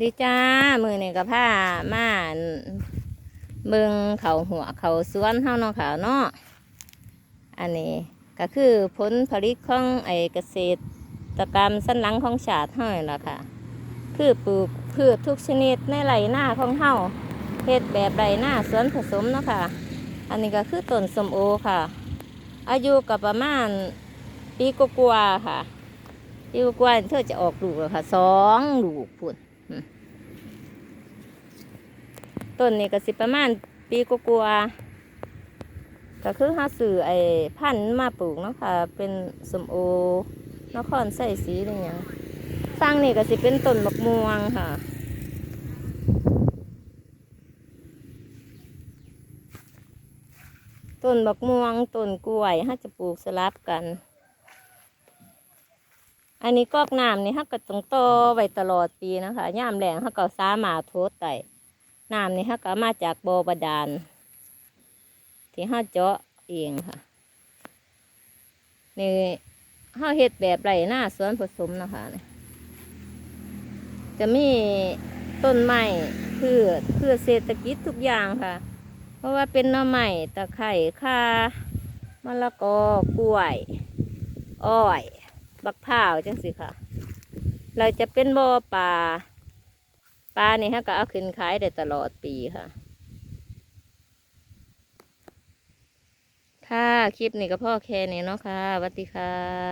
ดีจ้า มือนี่กับผ้ามานเบิงเขาหัวเขาสวนเฮาเนาะค่ะเนาะอันนี้ก็คือผลผลิตของไอเกษตรกรรมสั้นหลังของชาติเฮานี่ล่ะค่ะ คือปลูกพืชทุกชนิดในไรหน้าของเฮาเฮ็ดแบบไรหน้าสวนผสมเนาะค่ะ อันนี้ก็คือต้นสมโอค่ะ อายุกับประมาณปีกว่าค่ะปีกว่าเธอจะออกลูกแล้วค่ะสองลูกพุ่น ต้นนี้ก็สิประมาณปีกว่าๆก็คือหาสื่อไอ้พันธุ์มาปลูกเนาะค่ะ เป็นสมโอนครใส่สีอะไรอย่างสร้างนี่ก็สิเป็นต้นมะม่วงค่ะต้นบักม่วงต้นกล้วยถ้าจะปลูกสลับกัน อันนี้กอกน้ำนี่ฮักก็ต้องโตอไว้ตลอดปีนะคะย่ามแรงฮักก็สามารถทษได้น้ำนี่ฮักก็มาจากบ่อบาดาลที่ห้าเจาะเองค่ะนี่ห้าเฮ็ดแบบไรหน้าสวนผสมนะคะนี่จะมีต้นไม้พืชพืชเศรษฐกิจทุกอย่างค่ะ เพราะว่าเป็นหน่อไม้ตะไคร่ข่ามะละกอกล้วย อ้อย บักพร้าวจังสิค่ะ เราจะเป็นบ่อปลาปลานี่ฮะก็เอาขึ้นขายได้ตลอดปีค่ะ ค่ะ คลิปนี้ก็พ่อแค่นี้เนาะค่ะสวัสดีค่ะ